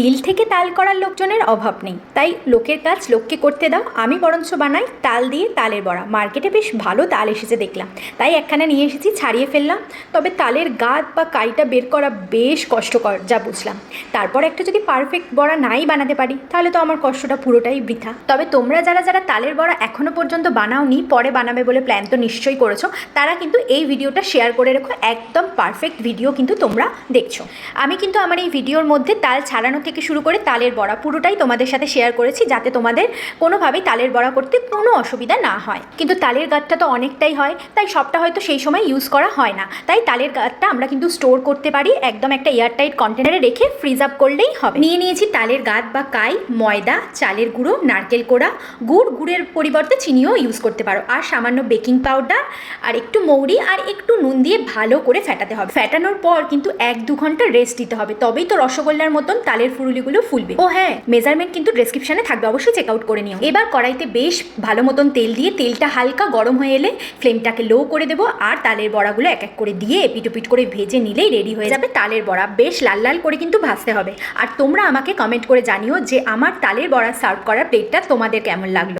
তিল থেকে তাল করার লোকজনের অভাব নেই। তাই লোকের কাজ লোককে করতে দাও। আমি বরঞ্চ বানাই তাল দিয়ে তালের বড়া। মার্কেটে বেশ ভালো তাল এসেছে দেখলাম। তাই একখানা নিয়ে এসেছি, ছাড়িয়ে ফেললাম। তবে তালের গাদ বা কাইটা বের করা বেশ কষ্টকর, যা বুঝলাম। তারপর একটা যদি পারফেক্ট বড়া নাই বানাতে পারি, তাহলে তো আমার কষ্টটা পুরোটাই বৃথা। তবে তোমরা যারা যারা তালের বড়া এখনও পর্যন্ত বানাওনি, পরে বানাবে বলে প্ল্যান তো নিশ্চয়ই করেছ, তারা কিন্তু এই ভিডিওটা শেয়ার করে রেখো। একদম পারফেক্ট ভিডিও কিন্তু তোমরা দেখছ। আমি কিন্তু আমার এই ভিডিওর মধ্যে তাল ছাড়ানো থেকে শুরু করে তালের বড়া পুরোটাই তোমাদের সাথে শেয়ার করেছি যাতে তোমাদের কোনোভাবেই তালের বড়া করতে কোনো অসুবিধা না হয়। কিন্তু তালের গাঁটটা তো অনেকটাই হয়, তাই সবটা হয়তো সেই সময় ইউজ করা হয় না। তাই তালের গাঁটটা আমরা কিন্তু স্টোর করতে পারি, একদম একটা এয়ারটাইট কন্টেনারে রেখে ফ্রিজ আপ করলেই হবে। নিয়ে নিয়েছি তালের গাঁট বা কাই, ময়দা, চালের গুঁড়ো, নারকেল কোড়া, গুড়, গুড়ের পরিবর্তে চিনিও ইউজ করতে পারো। আর সামান্য বেকিং পাউডার আর একটু মৌরি, আর একটু নুন দিয়ে ভালো করে ফেটাতে হবে। ফেটানোর পর কিন্তু এক দু ঘণ্টা রেস্ট দিতে হবে। তবেই তো রসগোল্লার মতন তালের ফুরুলিগুলো ফুলবে। ও হ্যাঁ মেজারমেন্ট কিন্তু ডেসক্রিপশনে থাকবে, অবশ্যই চেক আউট করে নিও। এবার কড়াইতে বেশ ভালো মতন তেল দিয়ে, তেলটা হালকা গরম হয়ে এলে ফ্লেমটাকে লো করে দেবো, আর তালের বড়াগুলো এক এক করে দিয়ে এপিটুপিট করে ভেজে নিলেই রেডি হয়ে যাবে তালের বড়া। বেশ লাল লাল করে কিন্তু ভাজতে হবে। আর তোমরা আমাকে কমেন্ট করে জানিও যে আমার তালের বড়া সার্ভ করার প্লেটটা তোমাদের কেমন লাগল।